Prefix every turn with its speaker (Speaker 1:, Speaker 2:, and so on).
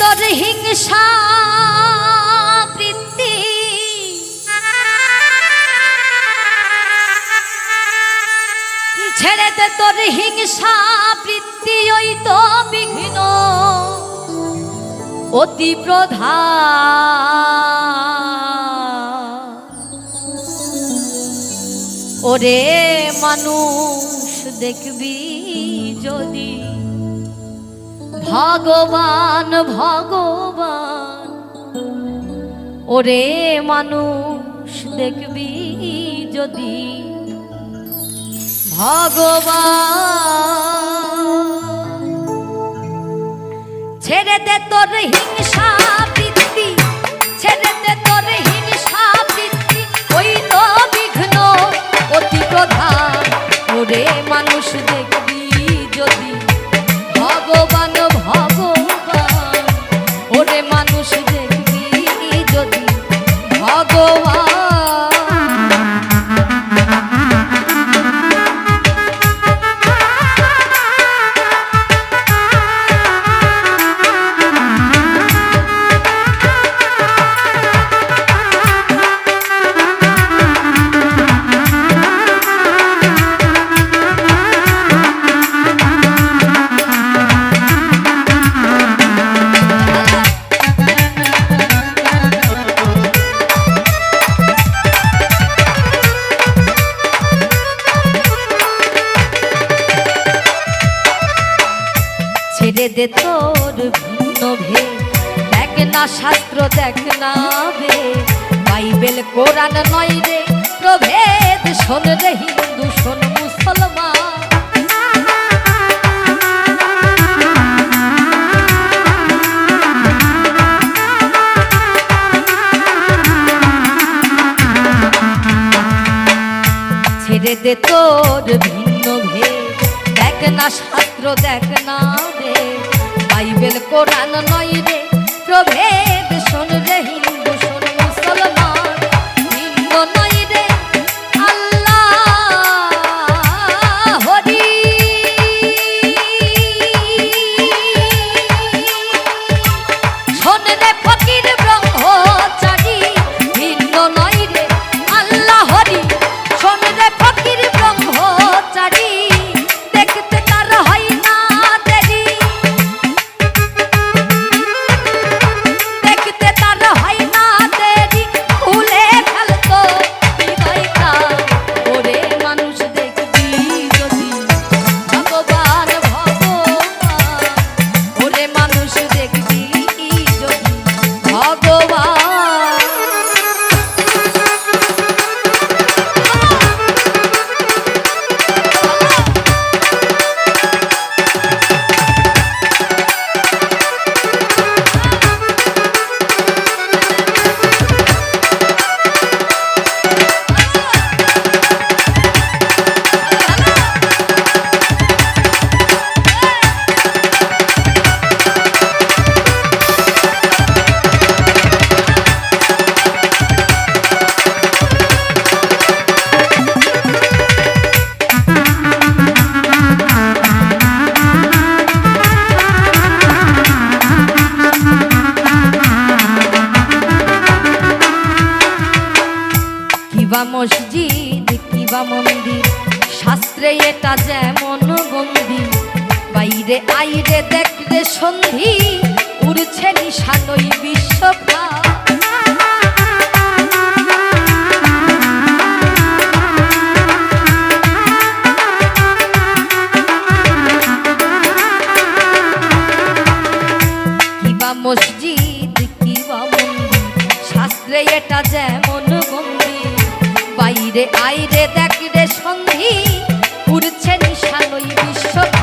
Speaker 1: তোর হিংসা বৃত্তি ছেড়ে দে তোর হিংসা বৃত্তি ওই তো বিঘ্ন। অতি প্রধান ওরে মানুষ দেখবি যদি ভগবান ভগবান। ওরে মানুষ দেখবি যদি ভগবান। ছেড়ে দে তোর হিংসা দে তোর ভিন্ন ভে দেখ না শাস্ত্র, দেখ না বে বাইবেল, কোরআন নয় রে, প্রভেদ শোন রে হিন্দু, শোন মুসলমান। দে তোর ভিন্ন ভে দেখ না শাস্ত্র, দেখ না রে কোরআন নয় রে প্রভেদ কিবা মসজিদ কিবা মন্দির। শাস্ত্রে এটা যেমন বন্দি বাইরে আইরে দেখলে সন্ধি, উড়ছে নিশানই বিশ্বকা কিবা মসজিদ কিবা মন্দির। শাস্ত্রে এটা যেমন বন্দি বাইরে আইরে দেখরে সন্ধি উড়ছে নিশানই বিশ্বধার